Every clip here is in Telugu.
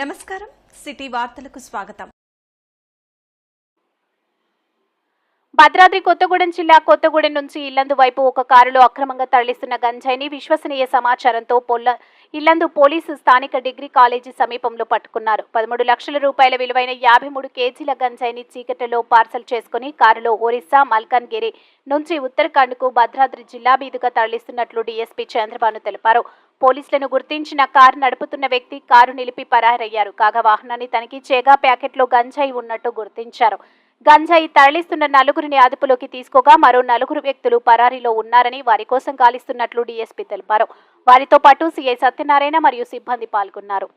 నమస్కారం. సిటీ వార్తలకు స్వాగతం. భద్రాద్రి కొత్తగూడెం జిల్లా కొత్తగూడెం నుంచి ఇల్లందు వైపు ఒక కారులో అక్రమంగా తరలిస్తున్న గంజాయిని విశ్వసనీయ సమాచారంతో పొల్ల ఇల్లందు పోలీసు స్థానిక డిగ్రీ కాలేజీ సమీపంలో పట్టుకున్నారు. పదమూడు లక్షల రూపాయల విలువైన యాభై మూడు కేజీల గంజాయిని చీకటిలో పార్సల్ చేసుకుని కారులో ఒరిస్సా మల్కాన్గిరి నుంచి ఉత్తరాఖండ్కు భద్రాద్రి జిల్లా మీదుగా తరలిస్తున్నట్లు డీఎస్పీ చంద్రబాబు తెలిపారు. పోలీసులను గుర్తించిన కారు నడుపుతున్న వ్యక్తి కారు నిలిపి పరారయ్యారు. కాగా వాహనాన్ని తనిఖీ చేయగా ప్యాకెట్లో గంజాయి ఉన్నట్టు గుర్తించారు. గంజాయి తరలిస్తున్న నలుగురిని అదుపులోకి తీసుకోగా మరో నలుగురు వ్యక్తులు పరారీలో ఉన్నారని వారి కోసం గాలిస్తున్నట్లు డీఎస్పీ తెలిపారు. వారితో పాటు సీఐ సత్యనారాయణ మరియు సిబ్బంది పాల్గొన్నారు.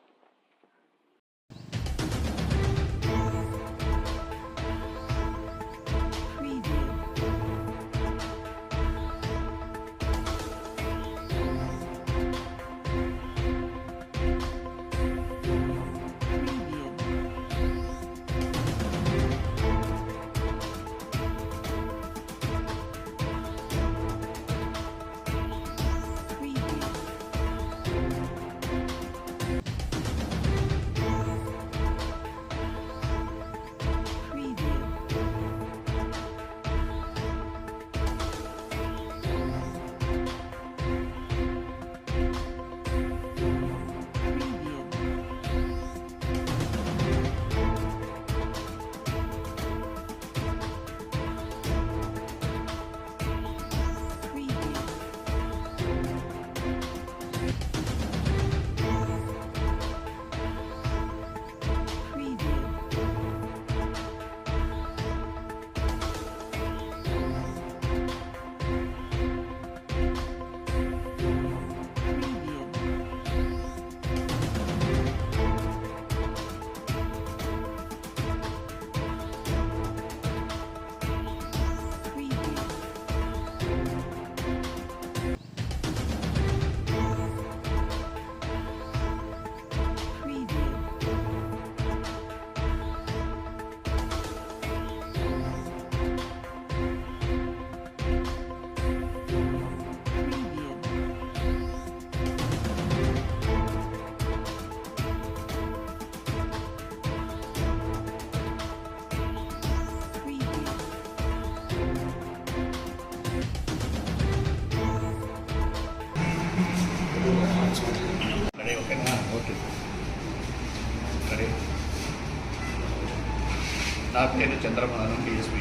నా పేరు చంద్రమోహన్ డిఎస్పీ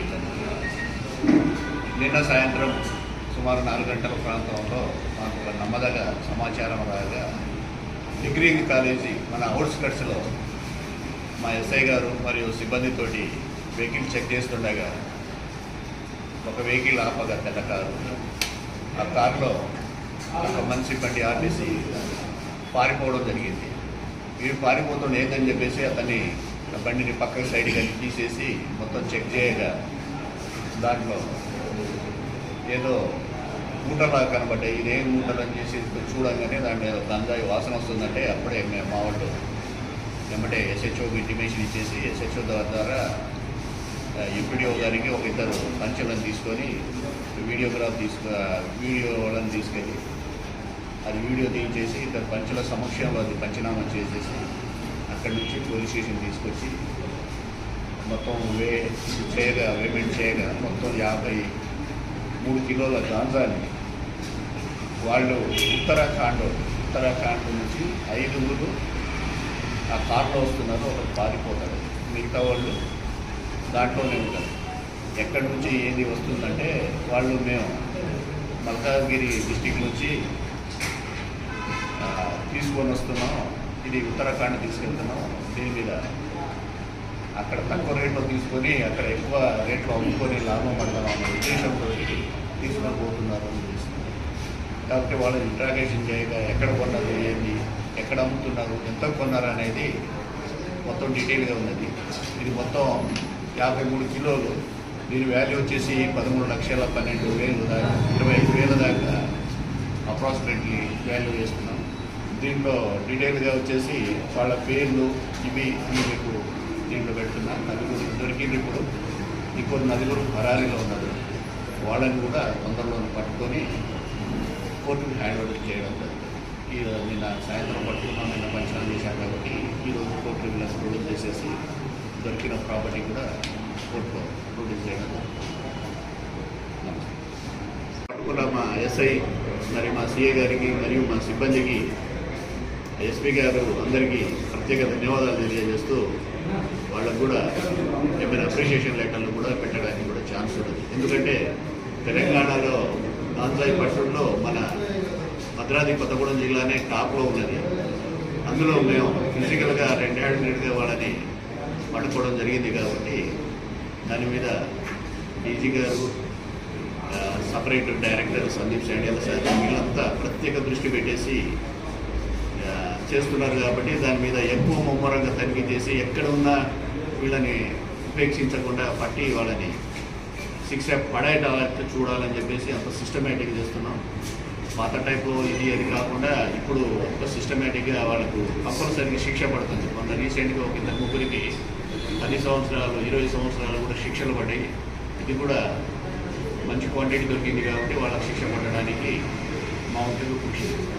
నిన్న సాయంత్రం సుమారు నాలుగు గంటల ప్రాంతంలో మాకు ఒక నమ్మదగ సమాచారం రాగా డిగ్రీ కాలేజీ మన అవుట్స్కట్స్లో మా ఎస్ఐ గారు మరియు సిబ్బందితోటి వెహికల్ చెక్ చేస్తుండగా ఒక వెహికల్ ఆపగా తెల్ల కారు. ఆ కారులో ఒక మనిషి బండి ఆర్టీసీ పారిపోవడం జరిగింది. వీడు పారిపోతుంది ఏందని చెప్పేసి అతన్ని బండిని పక్కకి కలిసి తీసేసి మొత్తం చెక్ చేయగా దాంట్లో ఏదో మూటలా కనబడ్డాయి. ఇదేం మూటలు అని చేసి చూడంగానే దాంట్లో మీద గంజాయి వాసన వస్తుందంటే అప్పుడే మేము మా వాళ్ళు ఏమంటే ఎస్హెచ్ఓకి ఇంటిమేషన్ ఇచ్చేసి ఎస్హెచ్ఓ ద్వారా ఎంపీడీఓ గారికి ఒక ఇద్దరు పంచులను తీసుకొని వీడియోగ్రాఫ్ తీసుకు వీడియో వాళ్ళని తీసుకెళ్ళి అది వీడియో తీయించేసి ఇద్దరు పంచుల సమక్షంలో అది పంచనామా చేసేసి అక్కడి నుంచి పోలీస్ స్టేషన్ తీసుకొచ్చి మొత్తం వే చేయగా పేమెంట్ చేయగా మొత్తం యాభై మూడు కిలోల గాంజాని వాళ్ళు ఉత్తరాఖండ్ ఉత్తరాఖండ్ నుంచి ఐదుగురు ఆ కార్లో వస్తున్నారు ఒకరు పారిపోతారు. మిగతా వాళ్ళు దాంట్లోనే ఉంటారు. ఎక్కడి నుంచి ఏది వస్తుందంటే వాళ్ళు మేము మల్కాజ్గిరి డిస్టిక్ నుంచి తీసుకొని వస్తున్నాం. ఇది ఉత్తరాఖండ్ తీసుకెళ్తున్నాం. దీని మీద అక్కడ తక్కువ రేట్లో తీసుకొని అక్కడ ఎక్కువ రేట్లో అమ్ముకొని లాభం పడతాం అనే ఉద్దేశంతో తీసుకొని పోతున్నారు అని తెలుస్తుంది. కాబట్టి వాళ్ళు ఇంట్రాగేషన్ చేయగా ఎక్కడ కొన్నారు ఏంటి ఎక్కడ అమ్ముతున్నారు ఎంత కొన్నారు అనేది మొత్తం డీటెయిల్గా ఉన్నది. ఇది మొత్తం యాభై మూడు కిలోలు. దీని వాల్యూ వచ్చేసి పదమూడు లక్షల పన్నెండు వేలు దాకా ఇరవై ఐదు వేల దాకా అప్రాక్సిమేట్లీ వాల్యూ చేస్తున్నాం. దీంట్లో డీటెయిల్గా వచ్చేసి వాళ్ళ పేర్లు ఇవి మీకు దీంట్లో పెడుతున్నా. నలుగురు దొరికింది ఇప్పుడు ఇంకో నలుగురు హరారీలో ఉన్నారు. వాళ్ళని కూడా తొందరలో పట్టుకొని కోర్టుకు హ్యాండ్ ఓవర్ చేయడం ఈ నిన్న సాయంత్రం పట్టుకున్నాం నిన్న పంచనామా చేశాం కాబట్టి ఈరోజు కోర్టు రివ్యూలను ప్రొడ్యూస్ చేసేసి దొరికిన ప్రాపర్టీ కూడా కోర్టులో ప్రొడ్యూస్ చేయడం పట్టుకున్న మా ఎస్ఐ మరి మా సిఏ గారికి మరియు మా సిబ్బందికి ఎస్పీ గారు అందరికీ ప్రత్యేక ధన్యవాదాలు తెలియజేస్తూ వాళ్ళకు కూడా ఏమైనా అప్రిషియేషన్ లెటర్లు కూడా పెట్టడానికి కూడా ఛాన్స్ ఉంటుంది. ఎందుకంటే తెలంగాణలో గాంజాయి పట్టణంలో మన భద్రాద్రి కొత్తగూడెం జిల్లానే టాప్లో ఉన్నది. అందులో మేము ఫిజికల్గా రెండు నిడితే వాళ్ళని పట్టుకోవడం జరిగింది కాబట్టి దాని మీద డీజీ గారు separate director Sandeep Shandilya sir వీళ్ళంతా ప్రత్యేక దృష్టి పెట్టేసి చేస్తున్నారు కాబట్టి దాని మీద ఎక్కువ ముమ్మరంగా తనిఖీ చేసి ఎక్కడ ఉన్నా వీళ్ళని ఉపేక్షించకుండా పట్టి వాళ్ళని శిక్ష పడేట చూడాలని చెప్పేసి అంత సిస్టమేటిక్ చేస్తున్నాం. పాత టైపు ఇది అది కాకుండా ఇప్పుడు ఒక సిస్టమేటిక్గా వాళ్ళకు కంపల్సరిగా శిక్ష పడుతుంది. మొన్న రీసెంట్గా ఒక ఇద్దరు ముగ్గురికి పది సంవత్సరాలు ఇరవై సంవత్సరాలు కూడా శిక్షలు పడ్డాయి. ఇది కూడా మంచి క్వాంటిటీ దొరికింది కాబట్టి వాళ్ళకి శిక్ష పడడానికి మా వంతుగా కృషి చేస్తాం